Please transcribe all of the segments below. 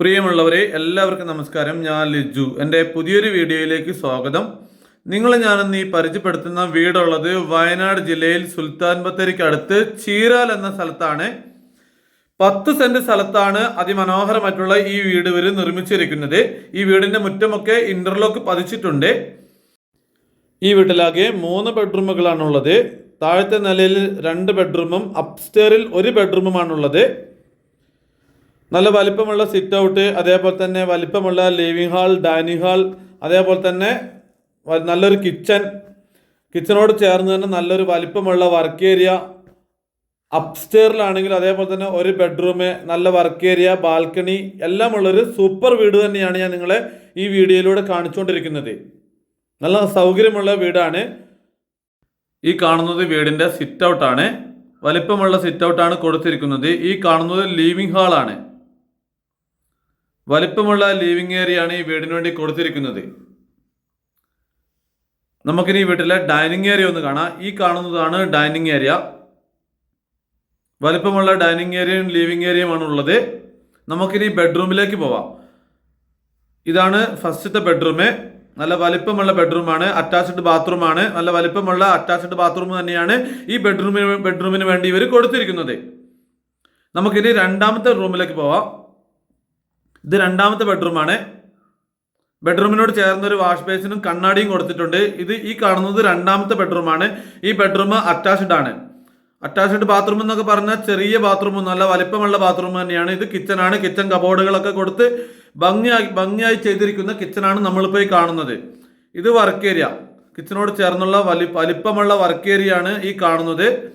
പ്രിയമുള്ളവരെ എല്ലാവർക്കും നമസ്കാരം. ഞാൻ ലിജു. എന്റെ പുതിയൊരു വീഡിയോയിലേക്ക് സ്വാഗതം. നിങ്ങളെ ഞാനിന്ന് ഈ പരിചയപ്പെടുത്തുന്ന വീടുള്ളത് വയനാട് ജില്ലയിൽ സുൽത്താൻ ബത്തേരിക്ക് അടുത്ത് ചീരാൽ എന്ന സ്ഥലത്താണ്. പത്ത് സെന്റ് സ്ഥലത്താണ് അതിമനോഹരമായിട്ടുള്ള ഈ വീട് ഇവർ നിർമ്മിച്ചിരിക്കുന്നത്. ഈ വീടിന്റെ മുറ്റമൊക്കെ ഇന്റർലോക്ക് പതിച്ചിട്ടുണ്ട്. ഈ വീട്ടിലാകെ മൂന്ന് ബെഡ്റൂമുകളാണുള്ളത്. താഴത്തെ നിലയിൽ രണ്ട് ബെഡ്റൂമും അപ്സ്റ്റേറിൽ ഒരു ബെഡ്റൂമുമാണുള്ളത്. നല്ല വലിപ്പമുള്ള സിറ്റ് ഔട്ട് അതേപോലെ തന്നെ വലിപ്പമുള്ള ലിവിംഗ് ഹാൾ ഡൈനിങ് ഹാൾ അതേപോലെ തന്നെ നല്ലൊരു കിച്ചൺ കിച്ചണോട് ചേർന്ന് തന്നെ നല്ലൊരു വലിപ്പമുള്ള വർക്ക് ഏരിയ അപ്സ്റ്റെയറിലാണെങ്കിൽ അതേപോലെ തന്നെ ഒരു ബെഡ്റൂം നല്ല വർക്ക് ഏരിയ ബാൽക്കണി എല്ലാം ഉള്ളൊരു സൂപ്പർ വീട് തന്നെയാണ് ഞാൻ നിങ്ങളെ ഈ വീഡിയോയിലൂടെ കാണിച്ചുകൊണ്ടിരിക്കുന്നത്. നല്ല സൗകര്യമുള്ള വീടാണ്. ഈ കാണുന്നത് വീടിന്റെ സിറ്റ് ഔട്ടാണ് വലിപ്പമുള്ള സിറ്റ് ഔട്ടാണ് കൊടുത്തിരിക്കുന്നത്. ഈ കാണുന്നത് ലിവിംഗ് ഹാളാണ് വലിപ്പമുള്ള ലിവിംഗ് ഏരിയയാണ് ഈ വീടിന് വേണ്ടി കൊടുത്തിരിക്കുന്നത്. നമുക്കിനി വീട്ടിലെ ഡൈനിങ് ഏരിയ ഒന്ന് കാണാം. ഈ കാണുന്നതാണ് ഡൈനിങ് ഏരിയ വലിപ്പമുള്ള ഡൈനിങ് ഏരിയയും ലിവിംഗ് ഏരിയയുമാണ് ഉള്ളത്. നമുക്കിനി ബെഡ്റൂമിലേക്ക് പോവാം. ഇതാണ് ഫസ്റ്റത്തെ ബെഡ്റൂം നല്ല വലിപ്പമുള്ള ബെഡ്റൂമാണ് അറ്റാച്ച്ഡ് ബാത്റൂമാണ് നല്ല വലിപ്പമുള്ള അറ്റാച്ച്ഡ് ബാത്റൂം തന്നെയാണ് ഈ ബെഡ്റൂമിന് ബെഡ്റൂമിന് വേണ്ടി ഇവർ കൊടുത്തിരിക്കുന്നത്. നമുക്കിനി രണ്ടാമത്തെ റൂമിലേക്ക് പോവാം. ഇത് രണ്ടാമത്തെ ബെഡ്റൂമാണ്. ബെഡ്റൂമിനോട് ചേർന്നൊരു വാഷ് ബേസിനും കണ്ണാടിയും കൊടുത്തിട്ടുണ്ട്. ഇത് ഈ കാണുന്നത് രണ്ടാമത്തെ ബെഡ്റൂമാണ്. ഈ ബെഡ്റൂം അറ്റാച്ച്ഡ് ആണ്. അറ്റാച്ച്ഡ് ബാത്റൂം എന്നൊക്കെ പറഞ്ഞാൽ ചെറിയ ബാത്റൂം നല്ല വലിപ്പമുള്ള ബാത്റൂം തന്നെയാണ്. ഇത് കിച്ചൺ ആണ്. കിച്ചൺ കബോർഡുകളൊക്കെ കൊടുത്ത് ഭംഗിയായി ഭംഗിയായി ചെയ്തിരിക്കുന്ന കിച്ചണാണ് നമ്മളിപ്പോൾ ഈ കാണുന്നത്. ഇത് വർക്ക് ഏരിയ കിച്ചനോട് ചേർന്നുള്ള വലി വലിപ്പമുള്ള വർക്ക് ഏരിയ ആണ് ഈ കാണുന്നത്.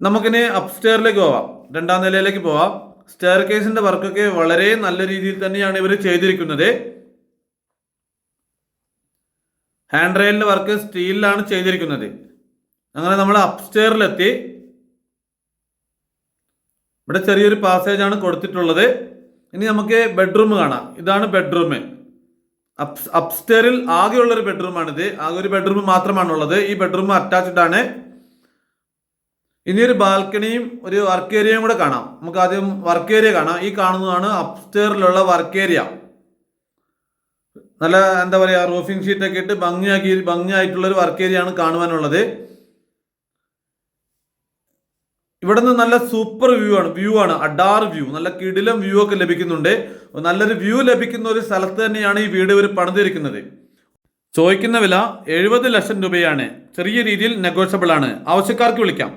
നമുക്കിനി അപ്സ്റ്റെയറിലേക്ക് പോവാം. രണ്ടാം നിലയിലേക്ക് പോവാം. സ്റ്റെയർ കേസിന്റെ വർക്കൊക്കെ വളരെ നല്ല രീതിയിൽ തന്നെയാണ് ഇവർ ചെയ്തിരിക്കുന്നത്. ഹാൻഡ് റെയിലിന്റെ വർക്ക് സ്റ്റീലിലാണ് ചെയ്തിരിക്കുന്നത്. അങ്ങനെ നമ്മൾ അപ്സ്റ്റെയറിലെത്തി ഇവിടെ ചെറിയൊരു പാസേജ് ആണ് കൊടുത്തിട്ടുള്ളത്. ഇനി നമുക്ക് ബെഡ്റൂം കാണാം. ഇതാണ് ബെഡ്റൂം അപ് അപ്സ്റ്റെയറിൽ ആകെയുള്ളൊരു ബെഡ്റൂമാണിത് ആകെ ഒരു ബെഡ്റൂം മാത്രമാണുള്ളത്. ഈ ബെഡ്റൂം അറ്റാച്ച്ഡ് ആണ്. ഇനി ഒരു ബാൽക്കണിയും ഒരു വർക്ക് ഏരിയയും കൂടെ കാണാം. നമുക്ക് ആദ്യം വർക്ക് ഏരിയ കാണാം. ഈ കാണുന്നതാണ് അപ്സ്റ്റേറിലുള്ള വർക്ക് ഏരിയ. നല്ല എന്താ പറയുക റൂഫിംഗ് ഷീറ്റ് ഒക്കെ ഇട്ട് ഭംഗിയാക്കി ഭംഗിയായിട്ടുള്ള ഒരു വർക്ക് ഏരിയ ആണ് കാണുവാനുള്ളത്. ഇവിടെ നിന്ന് നല്ല സൂപ്പർ വ്യൂ ആണ് വ്യൂ ആണ്. അഡാർ വ്യൂ നല്ല കിടിലം വ്യൂ ഒക്കെ ലഭിക്കുന്നുണ്ട്. നല്ലൊരു വ്യൂ ലഭിക്കുന്ന ഒരു സ്ഥലത്ത് തന്നെയാണ് ഈ വീട് ഇവർ പണിതിരിക്കുന്നത്. ചോദിക്കുന്ന വില എഴുപത് ലക്ഷം രൂപയാണ്. ചെറിയ രീതിയിൽ നെഗോഷ്യബിൾ ആണ്. ആവശ്യക്കാർക്ക് വിളിക്കാം.